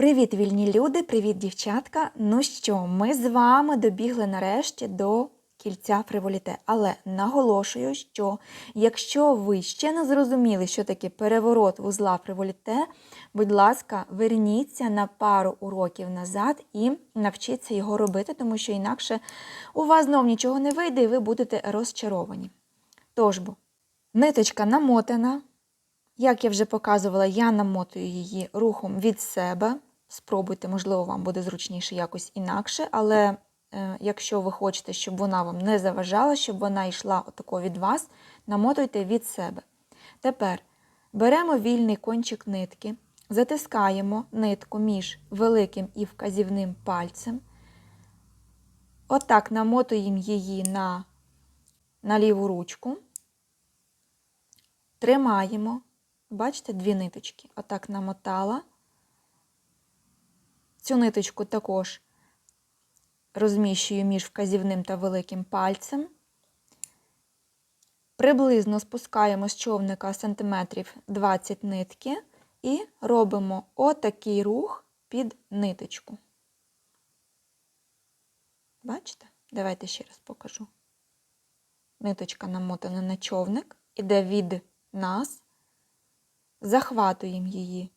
Привіт, вільні люди! Привіт, дівчатка! Ну що, ми з вами добігли нарешті до кільця фриволіте. Але наголошую, що якщо ви ще не зрозуміли, що таке переворот вузла фриволіте, будь ласка, верніться на пару уроків назад і навчіться його робити, тому що інакше у вас знов нічого не вийде і ви будете розчаровані. Тож бо, ниточка намотана. Як я вже показувала, я намотую її рухом від себе. Спробуйте, можливо, вам буде зручніше якось інакше, але е, якщо ви хочете, щоб вона вам не заважала, щоб вона йшла отако від вас, намотуйте від себе. Тепер беремо вільний кончик нитки, затискаємо нитку між великим і вказівним пальцем. Отак намотуємо її на, на ліву ручку, тримаємо. Бачите, дві ниточки. Отак намотала. Цю ниточку також розміщую між вказівним та великим пальцем. Приблизно спускаємо з човника сантиметрів 20 нитки і робимо отакий рух під ниточку. Бачите? Давайте ще раз покажу. Ниточка намотана на човник, іде від нас захватуємо її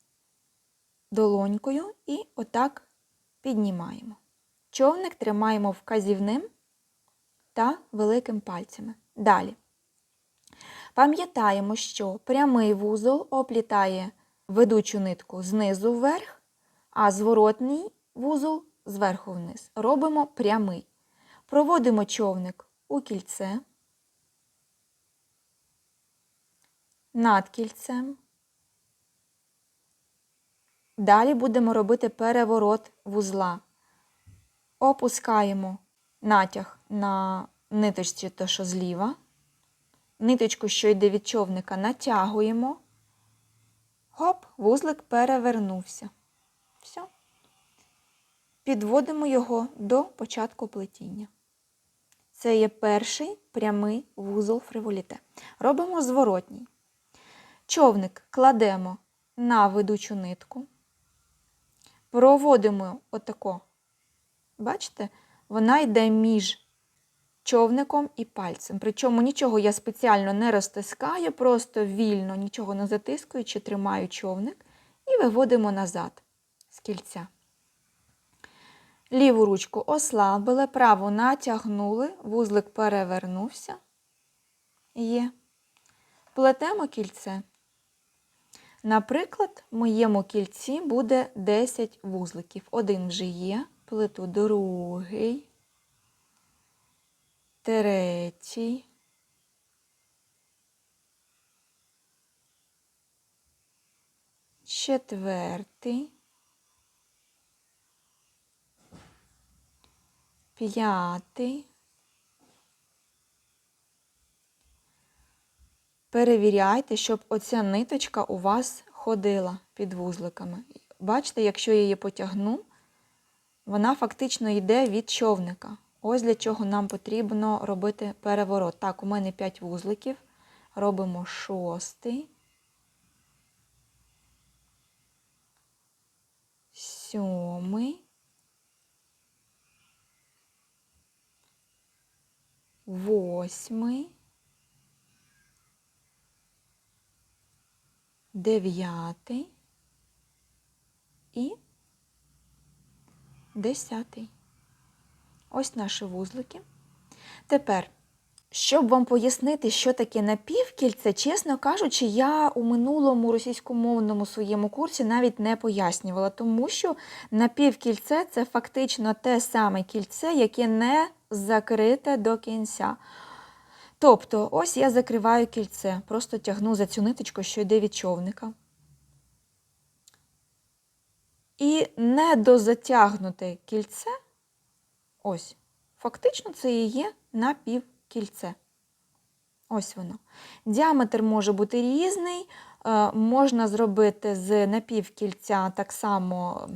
долонькою і отак піднімаємо. Човник тримаємо вказівним та великим пальцями. Далі. Пам'ятаємо, що прямий вузол оплітає ведучу нитку знизу вверх, а зворотний вузол зверху вниз. Робимо прямий. Проводимо човник у кільце, над кільцем. Далі будемо робити переворот вузла. Опускаємо натяг на ниточці, то що зліва. Ниточку, що йде від човника, натягуємо. Гоп, вузлик перевернувся. Все. Підводимо його до початку плетіння. Це є перший прямий вузол фриволіте. Робимо зворотній. Човник кладемо на ведучу нитку. Проводимо отако. Бачите, вона йде між човником і пальцем. Причому нічого я спеціально не розтискаю, просто вільно, нічого не затискуючи, тримаю човник і виводимо назад з кільця. Ліву ручку ослабили, праву натягнули, вузлик перевернувся. Є. Плетемо кільце. Наприклад, в моєму кільці буде 10 вузликів. Один вже є, плиту другий, третій. Четвертий, п'ятий. Перевіряйте, щоб оця ниточка у вас ходила під вузликами. Бачите, якщо я її потягну, вона фактично йде від човника. Ось для чого нам потрібно робити переворот. Так, у мене 5 вузликів. Робимо шостий. Сьомий. Восьмий. Дев'ятий і десятий. Ось наші вузлики. Тепер, щоб вам пояснити, що таке напівкільце, чесно кажучи, я у минулому російськомовному своєму курсі навіть не пояснювала, тому що напівкільце це фактично те саме кільце, яке не закрите до кінця. Тобто, ось я закриваю кільце, просто тягну за цю ниточку, що йде від човника. І недозатягнуте кільце, ось, фактично, це і є напівкільце. Ось воно. Діаметр може бути різний, е, можна зробити з напівкільця так само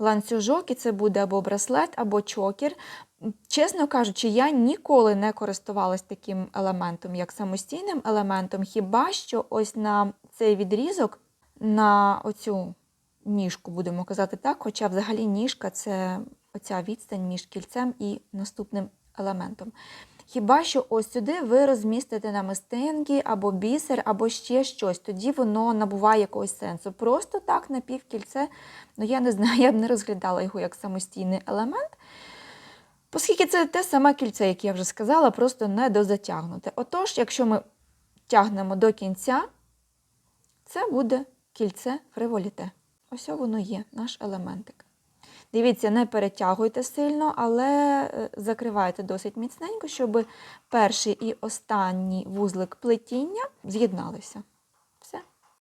ланцюжок, і це буде або браслет, або чокер. Чесно кажучи, я ніколи не користувалась таким елементом, як самостійним елементом, хіба що ось на цей відрізок, на оцю ніжку, будемо казати так. Хоча взагалі ніжка це оця відстань між кільцем і наступним елементом. Хіба що ось сюди ви розмістите намистинки або бісер, або ще щось. Тоді воно набуває якогось сенсу. Просто так на півкільце, ну я не знаю, я б не розглядала його як самостійний елемент. Оскільки це те саме кільце, яке я вже сказала, просто не дозатягнуте. Отож, якщо ми тягнемо до кінця, це буде кільце фриволіте. Ось воно є, наш елементик. Дивіться, не перетягуйте сильно, але е, закривайте досить міцненько, щоб перший і останній вузлик плетіння з'єдналися.